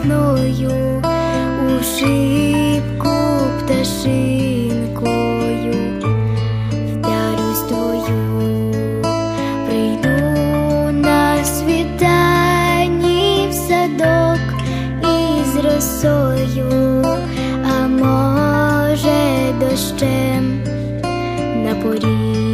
весною у шибку пташинкою вдарюсь прийду на світанні в садок із росою, а може, дощем на порі.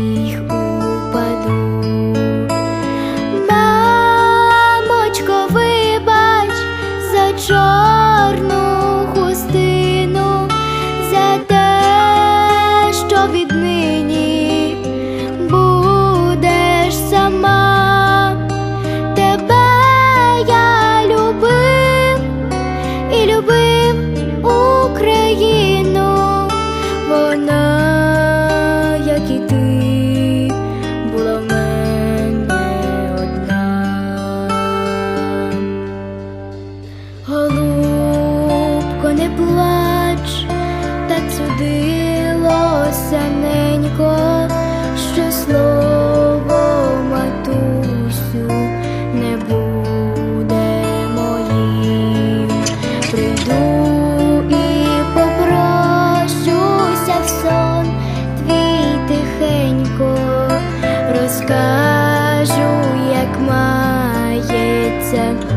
sand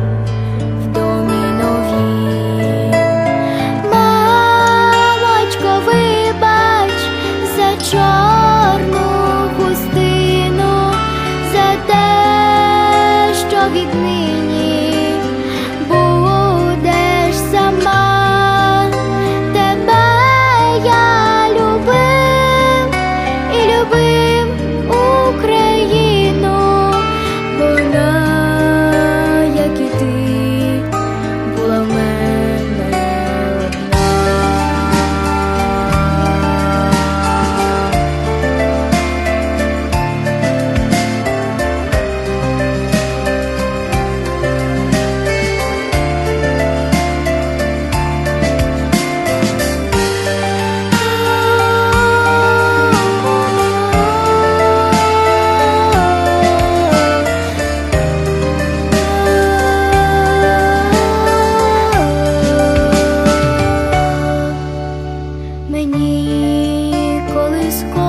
колись.